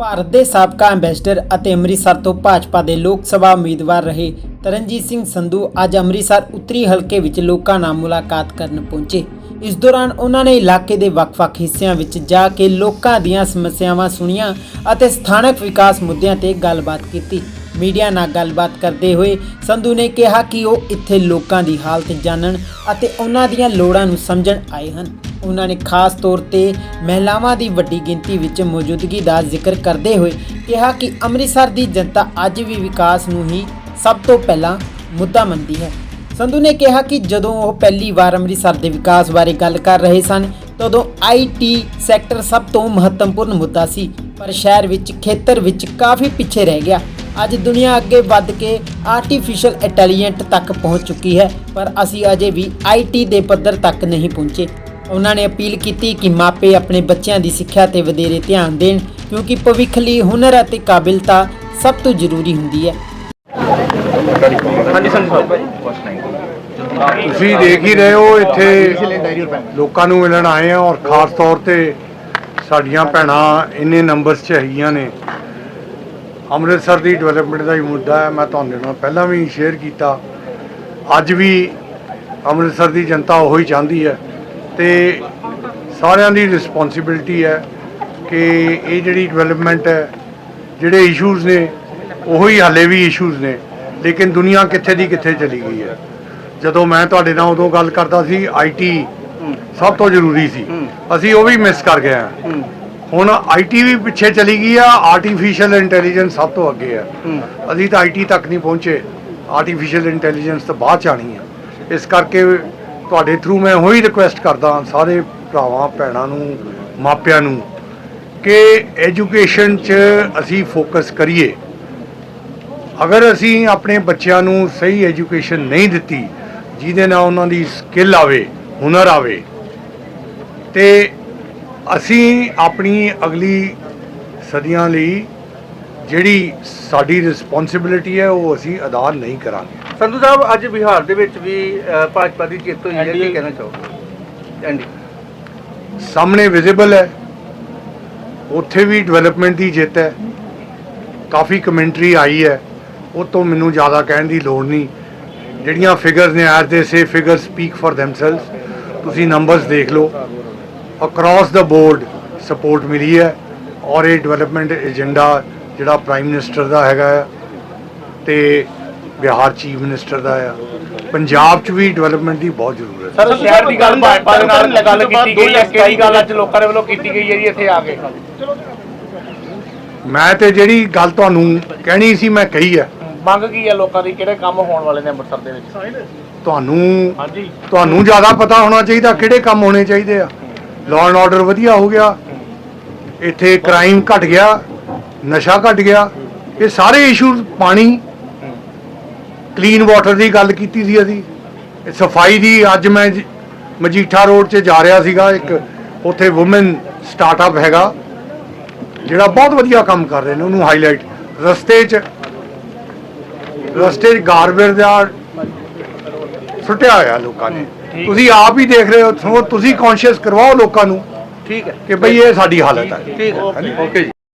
ਭਾਰਤ ਦੇ ਸਾਬਕਾ ਐਮਬੈਸਡਰ ਅਤੇ ਅੰਮ੍ਰਿਤਸਰ ਤੋਂ ਭਾਜਪਾ ਦੇ ਲੋਕ ਸਭਾ ਉਮੀਦਵਾਰ ਰਹੇ ਤਰਨਜੀਤ ਸਿੰਘ ਸੰਧੂ ਅੱਜ ਅੰਮ੍ਰਿਤਸਰ ਉੱਤਰੀ ਹਲਕੇ ਵਿੱਚ ਲੋਕਾਂ ਨਾਲ ਮੁਲਾਕਾਤ ਕਰਨ ਪਹੁੰਚੇ। ਇਸ ਦੌਰਾਨ ਉਹਨਾਂ ਨੇ ਇਲਾਕੇ ਦੇ ਵੱਖ-ਵੱਖ ਹਿੱਸਿਆਂ ਵਿੱਚ ਜਾ ਕੇ ਲੋਕਾਂ ਦੀਆਂ ਸਮੱਸਿਆਵਾਂ ਸੁਣੀਆਂ ਅਤੇ ਸਥਾਨਕ ਵਿਕਾਸ ਮੁੱਦਿਆਂ ਤੇ ਗੱਲਬਾਤ ਕੀਤੀ। ਮੀਡੀਆ ਨਾਲ ਗੱਲਬਾਤ ਕਰਦੇ ਹੋਏ ਸੰਧੂ ਨੇ ਕਿਹਾ ਕਿ ਉਹ ਇੱਥੇ ਲੋਕਾਂ ਦੀ ਹਾਲਤ ਜਾਣਨ ਅਤੇ ਉਹਨਾਂ ਦੀਆਂ ਲੋੜਾਂ ਨੂੰ ਸਮਝਣ ਆਏ ਹਨ। ਉਹਨਾਂ ਨੇ ਖਾਸ ਤੌਰ ਤੇ ਮਹਿਲਾਵਾਂ ਦੀ ਵੱਡੀ ਗਿਣਤੀ ਵਿੱਚ ਮੌਜੂਦਗੀ ਦਾ ਜ਼ਿਕਰ ਕਰਦੇ ਹੋਏ ਕਿਹਾ ਕਿ ਅੰਮ੍ਰਿਤਸਰ ਦੀ ਜਨਤਾ ਅੱਜ ਵੀ ਵਿਕਾਸ ਨੂੰ ਹੀ ਸਭ ਤੋਂ ਪਹਿਲਾਂ ਮੁੱਦਾ ਮੰਨਦੀ ਹੈ। ਸੰਧੂ ਨੇ ਕਿਹਾ ਕਿ ਜਦੋਂ ਉਹ ਪਹਿਲੀ ਵਾਰ ਅੰਮ੍ਰਿਤਸਰ ਦੇ ਵਿਕਾਸ ਬਾਰੇ ਗੱਲ ਕਰ ਰਹੇ ਸਨ, ਤਦੋਂ ਆਈਟੀ ਸੈਕਟਰ ਸਭ ਤੋਂ ਮਹੱਤਵਪੂਰਨ ਮੁੱਦਾ ਸੀ, ਪਰ ਸ਼ਹਿਰ ਵਿੱਚ, ਖੇਤਰ ਵਿੱਚ ਕਾਫੀ ਪਿੱਛੇ ਰਹਿ ਗਿਆ। ਅੱਜ ਦੁਨੀਆ ਅੱਗੇ ਵੱਧ ਕੇ ਆਰਟੀਫੀਸ਼ੀਅਲ ਇੰਟੈਲੀਜੈਂਟ ਤੱਕ ਪਹੁੰਚ ਚੁੱਕੀ ਹੈ, ਪਰ ਅਸੀਂ ਅਜੇ ਵੀ ਆਈਟੀ ਦੇ ਪੱਧਰ ਤੱਕ ਨਹੀਂ ਪਹੁੰਚੇ। ਉਹਨਾਂ ਨੇ ਅਪੀਲ ਕੀਤੀ ਕਿ ਮਾਪੇ ਆਪਣੇ ਬੱਚਿਆਂ ਦੀ ਸਿੱਖਿਆ ਤੇ ਵਧੇਰੇ ਧਿਆਨ ਦੇਣ ਕਿਉਂਕਿ ਭਵਿੱਖ ਲਈ ਹੁਨਰ ਅਤੇ ਕਾਬਿਲਤਾ ਸਭ ਤੋਂ ਜ਼ਰੂਰੀ ਹੁੰਦੀ ਹੈ। ਹਾਂਜੀ ਤੁਸੀਂ ਦੇਖ ਹੀ ਰਹੇ ਹੋ ਇੱਥੇ ਲੋਕਾਂ ਨੂੰ ਮਿਲਣ ਆਏ ਆ ਔਰ ਖਾਸ ਤੌਰ ਤੇ ਸਾਡੀਆਂ ਭੈਣਾਂ ਇੰਨੇ ਨੰਬਰਸ 'ਚ ਹੈਗੀਆਂ ਨੇ। ਅੰਮ੍ਰਿਤਸਰ ਦੀ ਡਿਵੈਲਪਮੈਂਟ ਦਾ ਹੀ ਮੁੱਦਾ ਹੈ ਮੈਂ ਤੁਹਾਡੇ ਨਾਲ ਪਹਿਲਾਂ ਵੀ ਸ਼ੇਅਰ ਕੀਤਾ। ਅੱਜ ਵੀ ਅੰਮ੍ਰਿਤਸਰ ਦੀ ਜਨਤਾ ਉਹੀ ਹੀ ਚਾਹੁੰਦੀ ਹੈ ਤੇ ਸਾਰਿਆਂ ਦੀ ਰਿਸਪੌਂਸਿਬਿਲਟੀ ਹੈ ਕਿ ਇਹ ਜਿਹੜੀ ਡਿਵੈਲਪਮੈਂਟ ਹੈ ਜਿਹੜੇ ਇਸ਼ੂਜ਼ ਨੇ ਉਹੀ ਹਾਲੇ ਵੀ ਇਸ਼ੂਜ਼ ਨੇ ਲੇਕਿਨ ਦੁਨੀਆ ਕਿੱਥੇ ਦੀ ਕਿੱਥੇ ਚਲੀ ਗਈ ਹੈ। ਜਦੋਂ ਮੈਂ ਤੁਹਾਡੇ ਨਾਲ ਉਦੋਂ ਗੱਲ ਕਰਦਾ ਸੀ ਆਈਟੀ ਸਭ ਤੋਂ ਜ਼ਰੂਰੀ ਸੀ। ਅਸੀਂ ਉਹ ਵੀ ਮਿਸ ਕਰ ਗਏ ਹਾਂ। ਹੁਣ ਆਈਟੀ ਵੀ ਪਿੱਛੇ ਚਲੀ ਗਈ ਆ ਆਰਟੀਫੀਸ਼ੀਅਲ ਇੰਟੈਲੀਜੈਂਸ ਸਭ ਤੋਂ ਅੱਗੇ ਆ। ਅਸੀਂ ਤਾਂ ਆਈਟੀ ਤੱਕ ਨਹੀਂ ਪਹੁੰਚੇ ਆਰਟੀਫੀਸ਼ੀਅਲ ਇੰਟੈਲੀਜੈਂਸ ਤਾਂ ਬਾਅਦ ਚ ਆਣੀ ਆ। ਇਸ ਕਰਕੇ ਤੁਹਾਡੇ ਥਰੂ ਮੈਂ ਉਹੀ ਰਿਕੁਐਸਟ ਕਰਦਾ ਸਾਰੇ ਭਰਾਵਾਂ, ਭੈਣਾਂ ਨੂੰ, ਮਾਪਿਆਂ ਨੂੰ ਕਿ ਐਜੂਕੇਸ਼ਨ 'ਚ ਅਸੀਂ ਫੋਕਸ ਕਰੀਏ। ਅਗਰ ਅਸੀਂ ਆਪਣੇ ਬੱਚਿਆਂ ਨੂੰ ਸਹੀ ਐਜੂਕੇਸ਼ਨ ਨਹੀਂ ਦਿੱਤੀ, ਜਿਹਦੇ ਨਾਲ ਉਹਨਾਂ ਦੀ ਸਕਿੱਲ ਆਵੇ, ਹੁਨਰ ਆਵੇ, ਤੇ ਅਸੀਂ ਆਪਣੀ ਅਗਲੀ ਸਦੀਆਂ ਲਈ ਜਿਹੜੀ ਸਾਡੀ ਰਿਸਪੌਂਸਿਬਿਲਿਟੀ ਹੈ ਉਹ ਅਸੀਂ ਅਦਾ ਨਹੀਂ ਕਰਾਂਗੇ। ਸੰਧੂ ਸਾਹਿਬ ਅੱਜ ਬਿਹਾਰ ਦੇ ਵਿੱਚ ਵੀ ਅ, ਭਾਜਪਾ ਦੀ ਜਿੱਤ ਹੋਈ ਹੈ ਕੀ ਕਹਿਣਾ ਚਾਹੋਗੇ? ਐਂਡੀ ਸਾਹਮਣੇ ਵਿਜ਼ੀਬਲ ਹੈ ਉੱਥੇ ਵੀ ਡਿਵੈਲਪਮੈਂਟ ਦੀ ਜਿੱਤ ਹੈ। ਕਾਫੀ ਕਮੈਂਟਰੀ ਆਈ ਹੈ ਉਹ ਤੋਂ ਮੈਨੂੰ ਜ਼ਿਆਦਾ ਕਹਿਣ ਦੀ ਲੋੜ ਨਹੀਂ। ਜਿਹੜੀਆਂ ਫਿਗਰਸ ਨੇ as they say figure speak for themselves ਤੁਸੀਂ ਨੰਬਰਸ ਦੇਖ ਲਓ। ਅਕ੍ਰੋਸ ਦਾ ਬੋਰਡ ਸਪੋਰਟ ਮਿਲੀ ਹੈ ਔਰ ਇਹ ਡਿਵੈਲਪਮੈਂਟ ਏਜੰਡਾ ਜਿਹੜਾ ਪ੍ਰਾਈਮ ਮਿਨਿਸਟਰ ਦਾ ਹੈਗਾ ਹੈ ਤੇ ਬਿਹਾਰ ਚੀਫ ਮਿਨਿਸਟਰ ਦਾ ਆ। ਪੰਜਾਬ 'ਚ ਵੀ ਡਿਵੈਲਪਮੈਂਟ ਦੀ ਬਹੁਤ ਜ਼ਰੂਰਤ ਹੈ। ਸਰ ਸ਼ਹਿਰ ਦੀ ਗੱਲ ਭਾਜਪਾ ਦੇ ਨਾਲ ਗੱਲ ਕੀਤੀ ਗਈ ਹੈ ਕਈ ਗੱਲ ਅੱਜ ਲੋਕਾਂ ਦੇ ਵੱਲੋਂ ਕੀਤੀ ਗਈ ਹੈ ਜੀ ਇੱਥੇ ਆ ਕੇ। ਮੈਂ ਤੇ ਜਿਹੜੀ ਗੱਲ ਤੁਹਾਨੂੰ ਕਹਿਣੀ ਸੀ ਮੈਂ ਕਹੀ ਹੈ। ਮੰਗ ਕੀ ਹੈ ਲੋਕਾਂ ਦੀ? ਕਿਹੜੇ ਕੰਮ ਹੋਣ ਵਾਲੇ ਨੇ ਅੰਮ੍ਰਿਤਸਰ ਦੇ ਵਿੱਚ? ਤੁਹਾਨੂੰ ਹਾਂਜੀ। ਤੁਹਾਨੂੰ ਜ਼ਿਆਦਾ ਪਤਾ ਹੋਣਾ ਚਾਹੀਦਾ ਕਿਹੜੇ ਕੰਮ ਹੋਣੇ ਚਾਹੀਦੇ ਆ। ਲਾਅ ਐਂਡ ਆਰਡਰ ਵਧੀਆ ਹੋ ਗਿਆ। ਇੱਥੇ ਕ੍ਰਾਈਮ ਘਟ ਗਿਆ। ਨਸ਼ਾ ਘਟ ਗਿਆ। ਇਹ ਸਾਰੇ ਇਸ਼ੂ ਪਾਣੀ ਕਲੀਨ ਵਾਟਰ ਦੀ ਗੱਲ ਕੀਤੀ ਸੀ ਅਸੀਂ। ਸਫ਼ਾਈ ਦੀ ਅੱਜ ਮੈਂ ਮਜੀਠਾ ਰੋਡ 'ਚ ਜਾ ਰਿਹਾ ਸੀਗਾ। ਇੱਕ ਉੱਥੇ ਔਮਨ ਸਟਾਰਟਅਪ ਹੈਗਾ ਜਿਹੜਾ ਬਹੁਤ ਵਧੀਆ ਕੰਮ ਕਰ ਰਹੇ ਨੇ ਉਹਨੂੰ ਹਾਈਲਾਈਟ ਰਸਤੇ 'ਚ ਰਸਤੇ 'ਚ ਗਾਰਬੇਜ ਦਾ ਸੁੱਟਿਆ ਹੋਇਆ ਲੋਕਾਂ ਨੇ। ਤੁਸੀਂ ਆਪ ਹੀ ਦੇਖ ਰਹੇ ਹੋ ਤੁਸੀਂ ਕੌਨਸ਼ੀਅਸ ਕਰਵਾਓ ਲੋਕਾਂ ਨੂੰ ਠੀਕ ਹੈ। ਕਿ ਭਈ ਇਹ ਸਾਡੀ ਹਾਲਤ ਹੈ ਠੀਕ ਹੈ। ਓਕੇ ਜੀ।